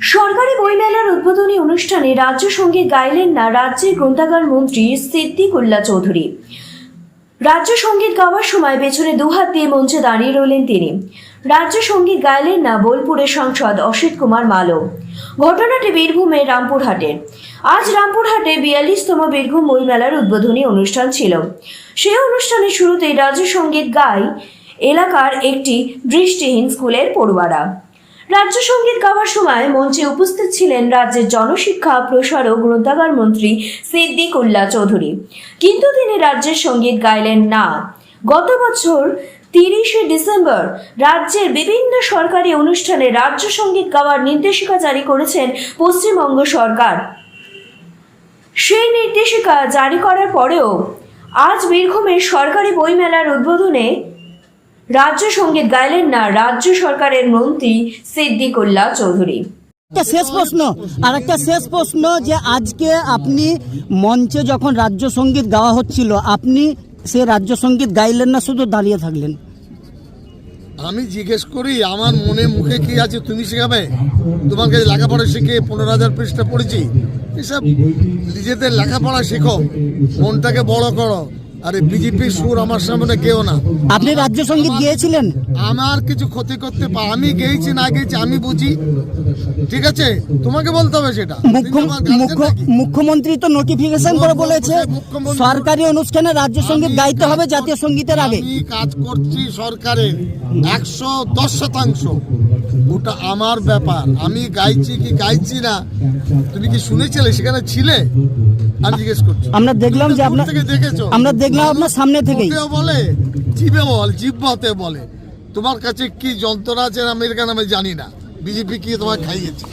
সরকারি বইমেলার উদ্বোধনী অনুষ্ঠানে রাজ্য সংগীত গাইলেন না রাজ্যের গ্রন্থাগার মন্ত্রী সিদ্দিকুল্লাহ চৌধুরী। রাজ্য সংগীত গাওয়ার সময় পেছনে দুহাত দিয়ে মঞ্চে দাঁড়িয়ে রইলেন তিনি। রাজ্য সংগীত গাইলেন না বোলপুরের সাংসদ অসিত কুমার মালো। ঘটনাটি বীরভূমের রামপুরহাটের আজ রামপুরহাটে বিয়াল্লিশতম বীরভূম বইমেলার উদ্বোধনী অনুষ্ঠান ছিল। সেই অনুষ্ঠানের শুরুতেই রাজ্য সংগীত গায় এলাকার একটি দৃষ্টিহীন স্কুলের পড়ুয়ারা রাজ্য সংগীত গাওয়ার সময় মঞ্চে উপস্থিত ছিলেন রাজ্যের জনশিক্ষা, প্রসারক, গ্রন্থাগার মন্ত্রী সিদ্দিক উল্লাহ চৌধুরী। কিন্তু তিনি রাজ্যের সংগীত গাইলেন না। গত বছর তিরিশে ডিসেম্বর রাজ্যের বিভিন্ন সরকারি অনুষ্ঠানে রাজ্য সংগীত গাওয়ার নির্দেশিকা জারি করেছেন পশ্চিমবঙ্গ সরকার। সেই নির্দেশিকা জারি করার পরেও আজ বীরভূমের সরকারি বইমেলার উদ্বোধনে রাজ্য সংগীত গাইলেন না রাজ্য সরকারের মন্ত্রী সিদ্দিকুল্লাহ চৌধুরী। একটা শেষ প্রশ্ন আর একটা শেষ প্রশ্ন যে আজকে আপনি মঞ্চে যখন রাজ্য সংগীত গাওয়া হচ্ছিল আপনি সে রাজ্য সংগীত গাইলেন না শুধু দাঁড়িয়ে থাকলেন? আমি জিজ্ঞেস করি আমার মনে মুখে কি আছে তুমি শেখাবে? তোমার কাছে লেখাপড়া শিখে পনেরো হাজার পৃষ্ঠা পড়েছি। এসব নিজেদের লেখাপড়া শেখো মনটাকে বড় করো। আরে বিজেপির সুর আমার সামনে কেউ না। আপনি রাজ্য সংগীত গিয়েছিলেন? আমার কিছু ক্ষতি করতে পা আমি গেয়েছি না গেয়েছি আমি বুঝি। ঠিক আছে? তোমাকে বলতে হবে সেটা? মুখ্যমন্ত্রী তো নোটিফিকেশন করে বলেছে সরকারি অনুষ্ঠানে রাজ্য সংগীত গাইতে হবে জাতীয় সঙ্গীতের আগে। আমি কাজ করছি সরকারের। একশো দশ শতাংশ। ওটা আমার ব্যাপার। আমি গাইছি কি গাইছি না? তুমি কি শুনেছিলে? সেখানে ছিলে? আমি জিজ্ঞেস করছি। আমরা দেখলাম যে আপনার থেকে দেখেছ? আমরা দেখলাম আপনার সামনে থেকেই। বলে জিভে বল জিভতে বলে। তোমার কাছে কি যন্ত্রণা আছে আমেরিকা নামে জানি না। বিজেপি কি তোমার খাইয়েছে?